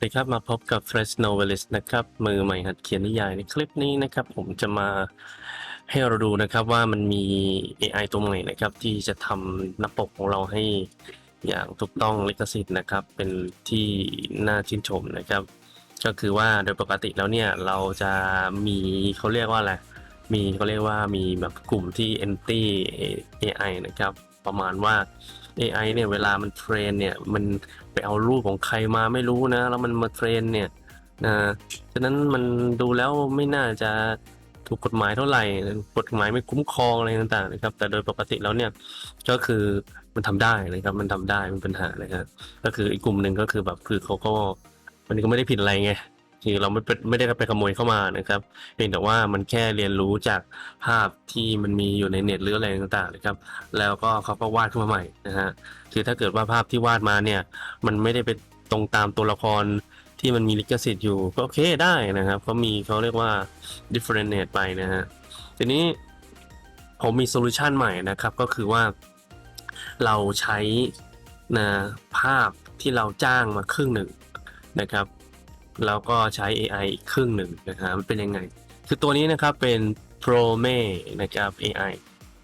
สวัสดีครับมาพบกับ Fresh Novelist นะครับ มือใหม่หัดเขียนนิยายในคลิปนี้นะครับ ผมจะมาให้เราดูนะครับว่ามันมี AI ตัวใหม่นะครับ ที่จะทำหน้าปกของเราให้อย่างถูกต้องลิขสิทธิ์นะครับ เป็นที่น่าชื่นชมนะครับ ก็คือว่าโดยปกติแล้วเนี่ย เราจะมีเขาเรียกว่าอะไรมีเขาเรียกว่ามีแบบกลุ่มที่ anti AI นะครับ ประมาณว่า AI เนี่ยเวลามันเทรนเนี่ยมันไปเอารูปของใครมาไม่รู้นะ แล้วมันมาเทรนเนี่ยนะฉะนั้นมันดูแล้วไม่น่าจะถูกกฎหมายเท่าไหร่กฎหมายไม่คุ้มครองอะไรต่างๆนะครับ แต่โดยปกติแล้วเนี่ยก็คือมันทำได้นะครับ มันทำได้ไมมีปัญหานะครับก็คืออีกกลุ่มหนึ่งก็คือแบบคือเขาก็มันก็ไม่ได้ผิดอะไรไง คือเราไม่เป็นไม่ได้ไปขโมยเข้ามานะครับเพียงแต่ว่ามันแค่เรียนรู้จากภาพที่มันมีอยู่ในเน็ตหรืออะไรต่างๆนะครับ แล้วก็เขาก็วาดขึ้นมาใหม่นะฮะคือถ้าเกิดว่าภาพที่วาดมาเนี่ย มันไม่ได้ไปตรงตามตัวละครที่มันมีลิขสิทธิ์อยู่ก็โอเคได้นะครับเขามีเขาเรียกว่า differentiate ไปนะฮะทีนี้ผมมีโซลูชันใหม่นะครับก็คือว่าเราใช้นะภาพที่เราจ้างมาครึ่งหนึ่งนะครับ แล้วก็ใช้ AI อีกครึ่งหนึ่งนะฮะมันเป็นยังไง คือตัวนี้นะครับเป็น Prome นะครับ AI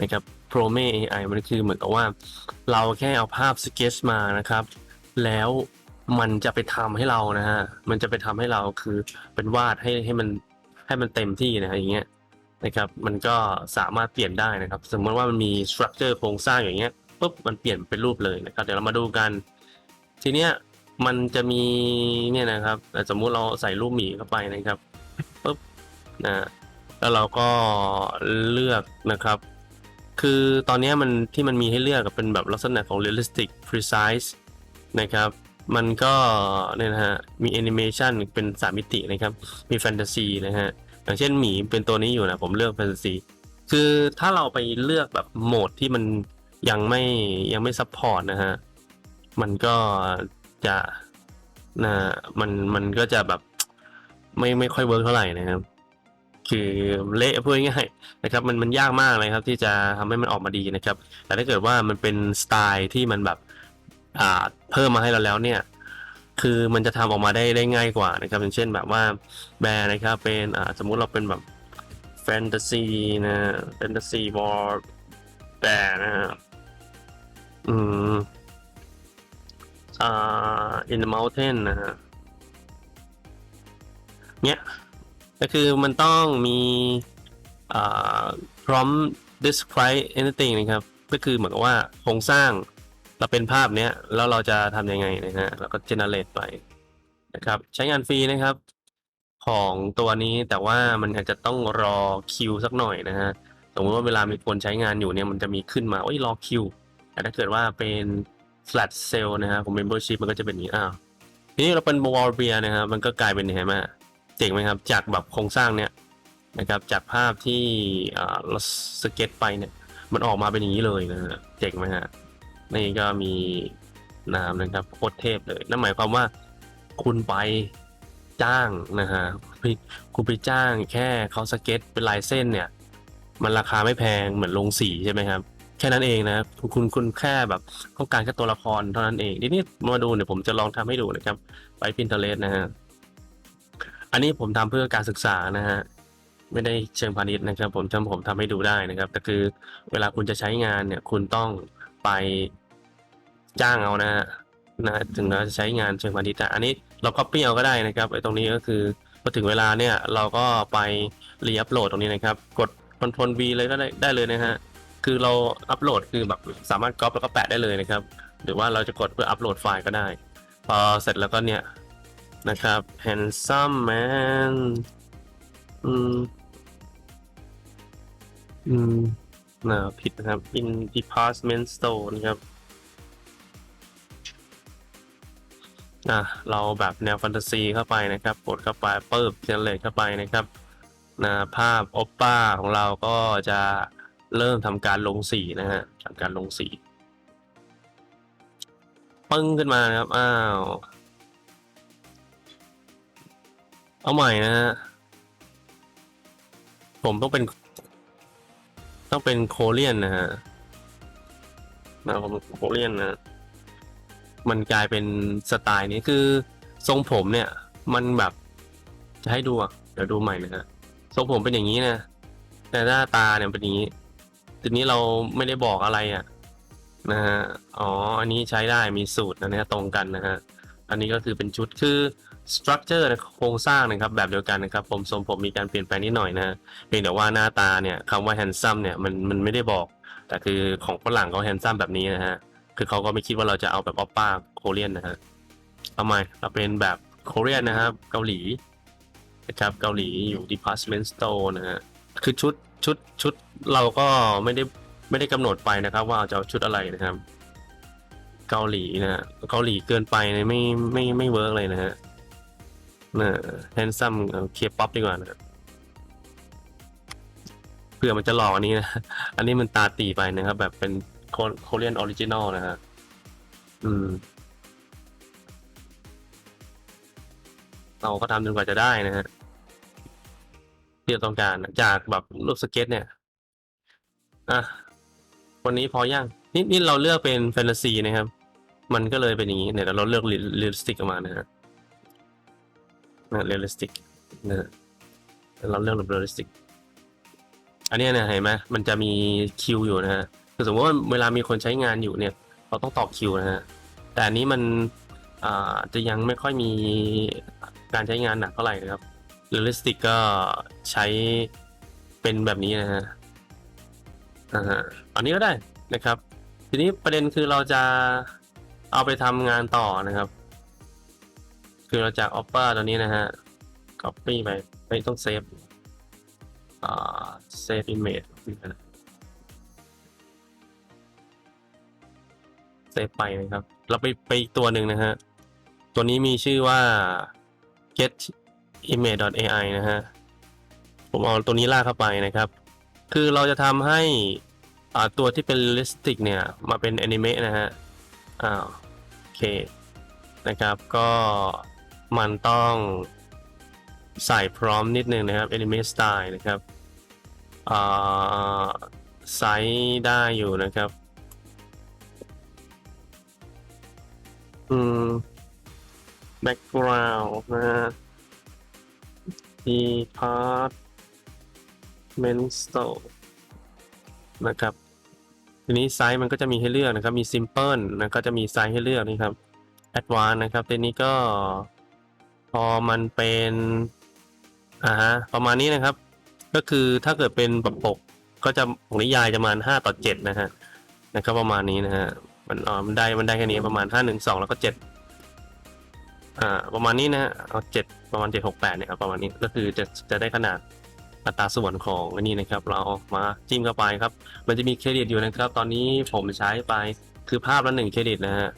นะครับ Prome AI มันคือเหมือนกับว่า เราแค่เอาภาพสเก็ตมานะครับ แล้วมันจะไปทำให้เรานะฮะ มันจะไปทำให้เราคือเป็นวาดให้ให้มันให้มันเต็มที่นะฮะอย่างเงี้ยนะครับ มันก็สามารถเปลี่ยนได้นะครับ สมมติว่ามันมีสตรัคเจอร์โครงสร้างอย่างเงี้ยปุ๊บมันเปลี่ยนเป็นรูปเลยนะครับ เดี๋ยวเรามาดูกัน ทีเนี้ย มันจะมีเนี่ยนะครับ สมมุติเราใส่รูปหมีเข้าไปนะครับปุ๊บนะแล้วเราก็เลือกนะครับ คือตอนนี้มันที่มันมีให้เลือกเป็นแบบลักษณะของ realistic precise นะครับ มันก็เนี่ยนะฮะ มี animation เป็นสามมิตินะครับ มีแฟนตาซีนะฮะ อย่างเช่นหมีเป็นตัวนี้อยู่นะ ผมเลือกแฟนตาซี คือถ้าเราไปเลือกแบบโหมดที่มันยังไม่ยังไม่ซัพพอร์ตนะฮะ มันก็ จะนะมันมันก็จะแบบไม่ไม่ค่อยเวิร์กเท่าไหร่นะครับ คือเละพูดง่ายนะครับ มันมันยากมากเลยครับ ที่จะทำให้มันออกมาดีนะครับ แต่ถ้าเกิดว่ามันเป็นสไตล์ที่มันแบบอ่าเพิ่มมาให้เราแล้วเนี่ย คือมันจะทำออกมาได้ได้ง่ายกว่านะครับ อย่างเช่นแบบว่าแบรนด์นะครับ เป็นอ่าสมมุติเราเป็นแบบแฟนตาซีนะแฟนตาซีวอร์แบร์นะฮะอืม อ่า in the mountain นะฮะเนี่ยก็คือมันต้องมีอ่า prompt describe anything นะครับ ก็คือเหมือนกับว่าโครงสร้างเราเป็นภาพเนี้ย แล้วเราจะทำยังไงนะฮะแล้วก็ generate ไปนะครับ ใช้งานฟรีนะครับ ของตัวนี้แต่ว่ามันอาจจะต้องรอคิวสักหน่อยนะฮะสมมติว่าเวลามีคนใช้งานอยู่เนี่ยมันจะมีขึ้นมาโอ้ยรอคิวแต่ถ้าเกิดว่าเป็น flat sale นะฮะของ membership มันก็จะเป็นนี้อ้าวทีนี้เราเป็น wall beer นะครับมันก็กลายเป็นเห็นไหมเจ๋งไหมครับ จากแบบโครงสร้างเนี่ยนะครับจากภาพที่เราสเก็ตไปเนี่ยมันออกมาเป็นอย่างนี้เลยนะฮะเจ๋งไหมฮะนี่ก็มีนามนะครับโคตรเทพเลยนั่นหมายความว่าคุณไปจ้างนะฮะคุณไปจ้างแค่เขาสเก็ตเป็นลายเส้นเนี่ย มันราคาไม่แพงเหมือนลงสีใช่ไหมครับ แค่นั้นเองนะคุณคุณคณแค่แบบต้องการแค่ตัวละครเท่านั้นเองทีนี้มาดูเดี๋ยผมจะลองทำให้ดูนะครับ ไป Pinterest นะฮะอันนี้ผมทำเพื่อการศึกษานะฮะไม่ได้เชิงพาณิชย์นะครับ ผมทำผมทำให้ดูได้นะครับ แต่คือเวลาคุณจะใช้งานเนี่ยคุณต้องไปจ้างเอานะฮะนะถึงเราจะใช้งานเชิงพาณิชย์แต่อันนี้เราก็เปี้เอาก็ได้นะครับไอ้ตรงนี้ก็คือพอถึงเวลาเนี่ยเราก็ไปรีอัปโหลดตรงนี้นะครับ กด Ctrl V เลยก็ได้ได้เลยนะฮะ คือเราอัปโหลดคือแบบสามารถก๊อปแล้วก็แปะได้เลยนะครับ หรือว่าเราจะกดเพื่ออัปโหลดไฟล์ก็ได้ พอเสร็จแล้วก็เนี่ยนะครับ handsome man อืม อืมน่าผิดนะครับ in department store นะครับ อะ เราแบบแนวแฟนตาซีเข้าไปนะครับกดเข้าไปเปิบเจนเลตเข้าไปนะครับนะภาพโอปป้าของเราก็จะ เริ่มทำการลงสีนะฮะทำการลงสีปึ้งขึ้นมานะครับ อ้าว เอาใหม่นะฮะ ผมต้องเป็น ต้องเป็นโคเรียนนะฮะนะผมโคเรียนนะ มันกลายเป็นสไตล์นี้คือทรงผมเนี่ย มันแบบจะให้ดูอะ เดี๋ยวดูใหม่นะฮะ ทรงผมเป็นอย่างนี้นะ แต่หน้าตาเนี่ยเป็นอย่างนี้ ทีนี้เราไม่ได้บอกอะไรอะนะฮะอ๋ออันนี้ใช้ได้มีสูตรนะฮะตรงกันนะฮะอันนี้ก็คือเป็นชุดคือสตรัคเจอร์โครงสร้างนะครับแบบเดียวกันนะครับ ผมทรงผมมีการเปลี่ยนแปลงนิดหน่อยนะเพียงแต่ว่าหน้าตาเนี่ยคำว่า handsome เนี่ยมันมันไม่ได้บอก แต่คือของฝรั่งเขา handsome แบบนี้นะฮะคือเขาก็ไม่คิดว่าเราจะเอาแบบออปป้าโคเรียนนะฮะเอาใหม่เราเป็นแบบโคเรียนนะครับ เกาหลีนะครับเกาหลีอยู่ department store นะฮะคือชุด ชุดชุดเราก็ไม่ได้ไม่ได้กำหนดไปนะครับ ว่าจะเอาชุดอะไรนะครับ เกาหลีนะเกาหลีเกินไปนี่ยไม่ไม่ไม่เวิร์กเลยนะฮะนะแฮนซัมเคป๊อปดีกว่านะเพื่อมันจะหลอกอันนี้นะ อันนี้มันตาตีไปนะครับ แบบเป็นโคเรียนออริจินอลนะฮะอืม เราก็ทำจนกว่าจะได้นะฮะ ที่เราต้องการจากแบบรูปสเก็ตเนี่ย อะ วันนี้พอยังนี่นี่เราเลือกเป็นแฟนตาซีนะครับ มันก็เลยเป็นอย่างนี้เนี่ยเราเลือกเรียลลิสติกออกมานะฮะนะเรียลลิสติกนะฮะเราเลือกแบบเรียลลิสติก อันนี้เนี่ยเห็นไหมมันจะมีคิวอยู่นะฮะคือสมมติว่าเวลามีคนใช้งานอยู่เนี่ย เราต้องต่อคิวนะฮะ แต่อันนี้มันอ่าจะยังไม่ค่อยมีการใช้งานหนักเท่าไหร่นะครับ เรียลลิสติกก็ใช้เป็นแบบนี้นะฮะอ่าอันนี้ก็ได้นะครับ ทีนี้ประเด็นคือเราจะเอาไปทำงานต่อนะครับ คือเราจาก Opera ตัวนี้นะฮะ copy ไปไม่ต้องเซฟอ่า save image เซฟไปนะครับ เราไปไปอีกตัวหนึ่งนะฮะ ตัวนี้มีชื่อว่า get image.ai นะฮะ ผมเอาตัวนี้ลากเข้าไปนะครับ คือเราจะทำให้ตัวที่เป็น realistic เนี่ย มาเป็น anime นะฮะ อ้าวโอเค นะครับ ก็มันต้องใส่พร้อมนิดนึงนะครับ anime style นะครับไซส์ได้อยู่นะครับ อืม background นะฮะ department store นะครับ ทีนี้ไซส์มันก็จะมีให้เลือกนะครับ มี simple นะก็จะมีไซส์ให้เลือกนี่ครับ advanced นะครับทีนี้ก็พอมันเป็นอ่าฮะประมาณนี้นะครับ ก็คือถ้าเกิดเป็นแบบปกก็จะของนิยายจะประมาณห้าต่อเจ็ดนะฮะนะครับประมาณนี้นะฮะมันอ๋อมันได้มันได้แค่นี้ประมาณห้าหนึ่งสองแล้วก็เจ็ด อ่าประมาณนี้นะฮะเอาเจ็ดประมาณเจ็ดหกแปดเนี่ยครับประมาณนี้ก็คือจะจะได้ขนาดอัตราส่วนของอันนี้นะครับ เราเอามาจิ้มเข้าไปครับ มันจะมีเครดิตอยู่นะครับ ตอนนี้ผมใช้ไปคือภาพละหนึ่งเครดิตนะฮะ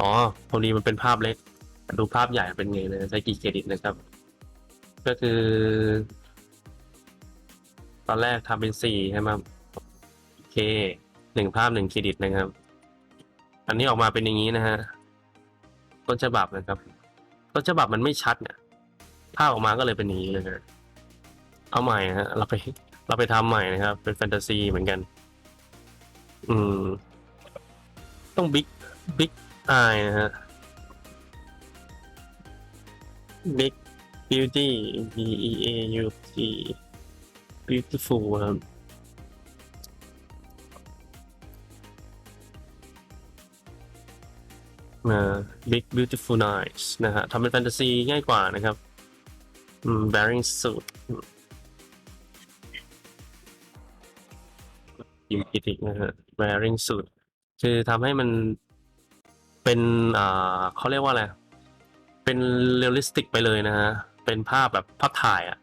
อ๋อพอดีมันเป็นภาพเล็ก ดูภาพใหญ่เป็นไงนะใช้กี่เครดิตนะครับ ก็คือ ตอนแรกทำเป็นสี่ใช่ไหมโอเคหนึ่งภาพหนึ่งเครดิตนะครับ อันนี้ออกมาเป็นอย่างนี้นะฮะ ต้นฉบับนะครับ ต้นฉบับมันไม่ชัดเนี่ยภาพออกมาก็เลยเป็นอย่างนี้เลยนะเอาใหม่ฮะเราไปเราไปทำใหม่นะครับ เป็นแฟนตาซีเหมือนกัน อืม ต้องบิ๊กบิ๊กอายนะฮะ Big Beauty B E A U T beautiful ครับ นะ big beautiful nice นะฮะทำเป็นแฟนตาซีง่ายกว่านะครับ bearing suit ยิมพิติกนะฮะ wearing suit คือทำให้มันเป็นอ่าเขาเรียกว่าอะไร เป็นเรียลลิสติกไปเลยนะฮะ เป็นภาพแบบภาพถ่ายอะ่ะ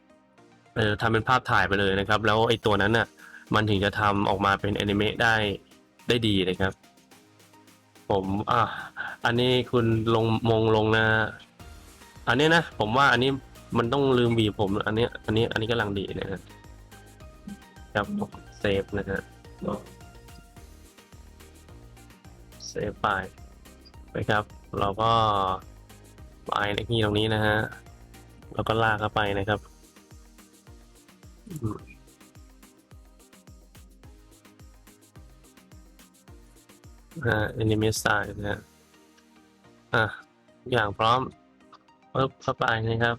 เออทำเป็นภาพถ่ายไปเลยนะครับ แล้วไอ้ตัวนั้นน่ะ มันถึงจะทำออกมาเป็นแอนิเมะได้ได้ดีนะครับ ผม อะอันนี้คุณลงมงลงนะ อันนี้นะ ผมว่าอันนี้มันต้องลืมบีบผม อันนี้ อันนี้ อันนี้กำลังดีนะฮะครับเซฟนะฮะเซฟไปไปครับ เราก็ไปในที่ตรงนี้นะฮะ แล้วก็ลากเข้าไปนะครับ อ่า anime style นะฮะอะทุกอย่างพร้อมปึ๊บเข้าไปนะครับ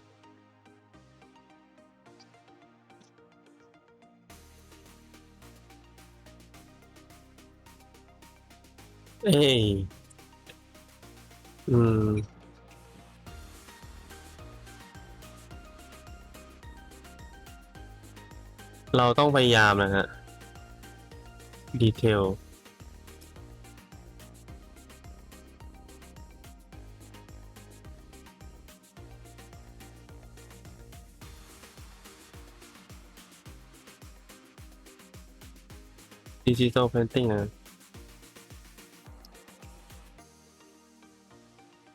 เอ้ยอืมเราต้องพยายามนะฮะ ดีเทล ดิจิ t a ลเพนติ้งนะ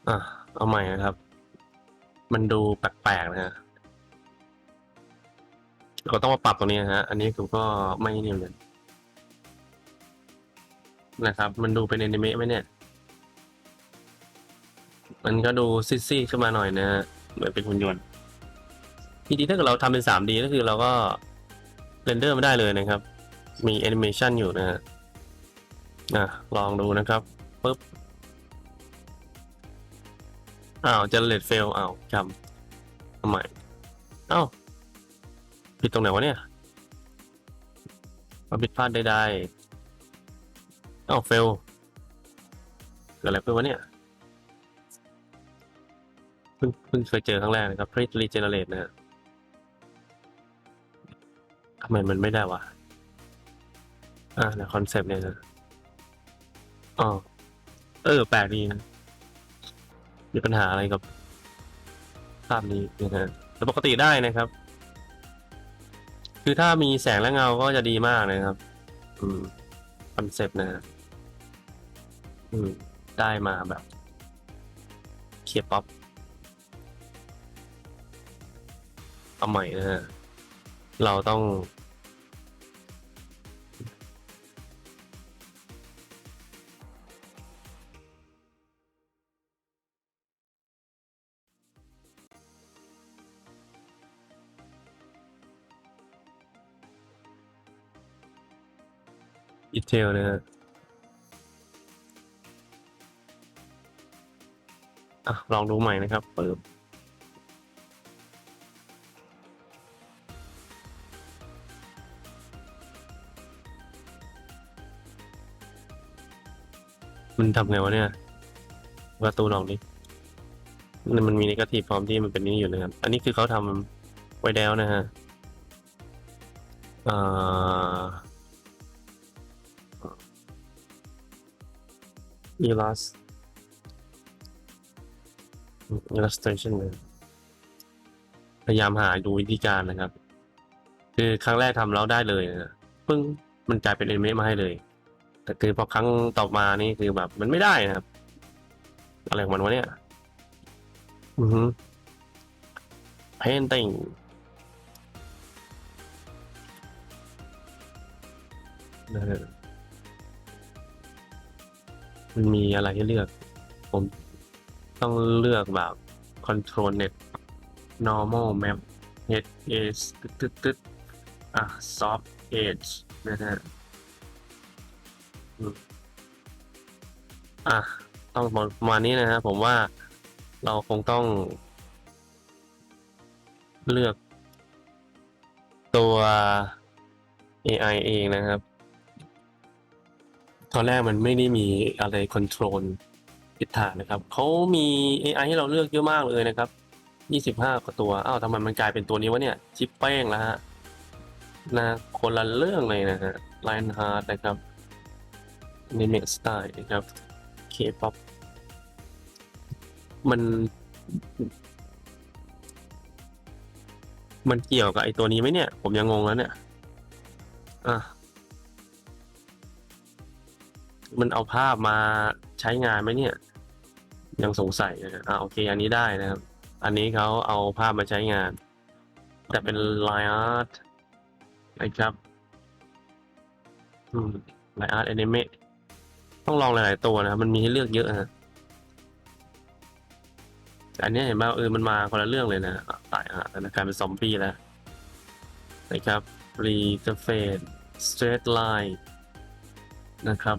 อะ เอาใหม่นะครับ มันดูแปลกๆนะฮะเราต้องมาปรับตรงนี้นะฮะ อันนี้ผมก็ไม่นี่เหมือนกันะครับ มันดูเป็นแอนิเมะไหมเนี่ย มันก็ดูซีดๆขึ้นมาหน่อยนะฮะเหมือนเป็นหุ่นยนต์จริงๆถ้าเกิดเราทำเป็น 3D ก็คือเราก็เรนเดอร์ไม่ได้เลยนะครับ มีแอนิเมชันอยู่นะฮะอะลองดูนะครับปึ๊บอ้าวจะเลดเฟลอ้าวจำทำไมอ้าวผิดตรงไหนวะเนี่ยมาผิดพลาดใดๆอ้าวเฟลเกิดอะไรขึ้นวะเนี่ยเพิ่งเพิ่งเคยเจอครั้งแรกนะครับ Print Regenerate นะฮะทำไมมันไม่ได้วะ อ่าในคอนเซปต์เนี่ยนะอ๋อเออ แปลกดีนะ มีปัญหาอะไรกับ ภาพนี้นะฮะแต่ปกติได้นะครับ คือถ้ามีแสงและเงาก็จะดีมากนะครับ อืมคอนเซปต์นะฮะอืม ได้มาแบบเคป๊อปเอาใหม่นะฮะเราต้อง เทลนะฮะอะลองดูใหม่นะครับเปิดมันทำไงวะเนี่ยประตูลองดิมันมันมีนกาทีฟพร้อมที่มันเป็นนี้อยู่นะครับ อันนี้คือเขาทำไว้แล้วนะฮะอ่า Illus illustration เลยพยายามหาดูวิธีการนะครับ คือครั้งแรกทำแล้วได้เลยนะปึ้งมันกลายเป็นเอเมมาให้เลย แต่คือพอครั้งต่อมานี่คือแบบมันไม่ได้นะครับ อะไรของมันวะเนี่ย อือฮึ painting นะฮะ มันมีอะไรให้เลือก ผมต้องเลือกแบบ control net normal map head edge ตึ๊ดตึ๊ดตึ๊ดอะ soft edge นะฮะอะ ต้องประมาณนี้นะฮะ ผมว่าเราคงต้อง เลือกตัว AI เองนะครับ ตอนแรกมันไม่ได้มีอะไรคอนโทรลทิศทางนะครับ เขามี AI ให้เราเลือกเยอะมากเลยนะครับ 25กว่าตัว อ้าวทำไมมันกลายเป็นตัวนี้วะเนี่ย ชิปแป้งแล้วฮะ นะ คนละเรื่องเลยนะฮะไลน์ฮาร์ดนะครับนิเม e สไตล์นะครับ K-pop มัน มันเกี่ยวกับไอตัวนี้ไหมเนี่ย ผมยังงงแล้วเนี่ย อะ มันเอาภาพมาใช้งานไหมเนี่ย ยังสงสัยนะอ่าโอเค อันนี้ได้นะครับ อันนี้เขาเอาภาพมาใช้งาน แต่เป็น Line Art นะครับอืม Line Art Anime ต้องลองหลาย ๆ ตัวนะครับ มันมีให้เลือกเยอะนะอันนี้เห็นไหมเออมันมาคนละเรื่องเลยนะตายอะนะกลายเป็นซอมบี้แล้วนะครับ r e t e r f a c e Straight Line นะครับ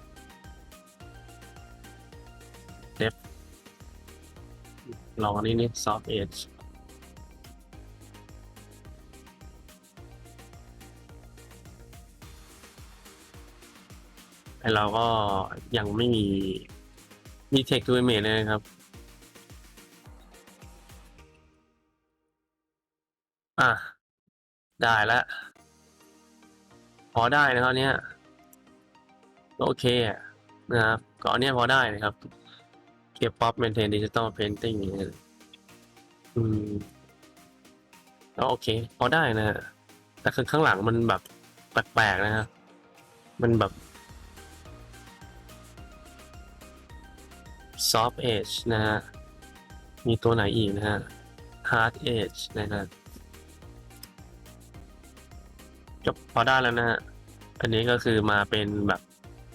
ลองอันนี้นี่ soft edge ไอเราก็ยังไม่มีมี text to image เลยนะครับ อะ ได้แล้วพอได้นะครับเนี้ยโอเคนะครับก็อันเนี้ยพอได้นะครับ เก็บป๊อป maintain digital painting เนี่ยอืมก็โอเค พอได้นะฮะ แต่คือข้างหลังมันแบบแปลกๆนะฮะ มันแบบ soft edge นะฮะ มีตัวไหนอีกนะฮะ hard edge นะฮะก็พอได้แล้วนะฮะ อันนี้ก็คือมาเป็นแบบ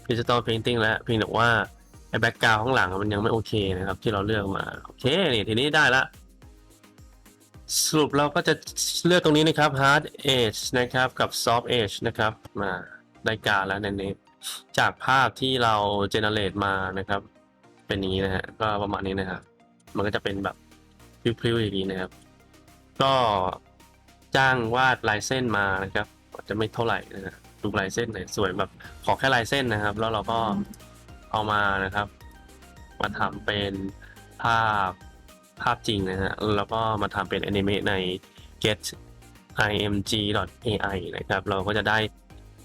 digital painting แล้วเพียงแต่ว่า ไอ้แบ็กกราวข้างหลังมันยังไม่โอเคนะครับ ที่เราเลือกมา โอเคนี่ทีนี้ได้ละ สรุปเราก็จะเลือกตรงนี้นะครับ hard edge นะครับ กับ soft edge นะครับ มาได้การแล้วในนี้ จากภาพที่เรา generate มานะครับ เป็นนี้นะฮะก็ประมาณนี้นะครับ มันก็จะเป็นแบบพลิ้วๆอย่างนี้นะครับ ก็จ้างวาดลายเส้นมานะครับอาจจะไม่เท่าไหร่นะฮะดูลายเส้นหน่อยสวยแบบขอแค่ลายเส้นนะครับ แล้วเราก็ เอามานะครับ มาทำเป็นภาพภาพจริงนะฮะแล้วก็มาทำเป็น Animate ใน get img.ai นะครับ เราก็จะได้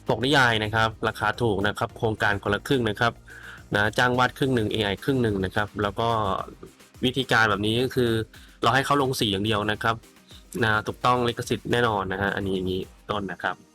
ปกนิยายนะครับ ราคาถูกนะครับ โครงการคนละครึ่งนะครับนะจ้างวาดครึ่งหนึ่ง AI ครึ่งหนึ่งนะครับ แล้วก็วิธีการแบบนี้ก็คือ เราให้เขาลงสีอย่างเดียวนะครับนะถูกต้องลิขสิทธิ์แน่นอนนะฮะอันนี้อย่างนี้ต้นนะครับ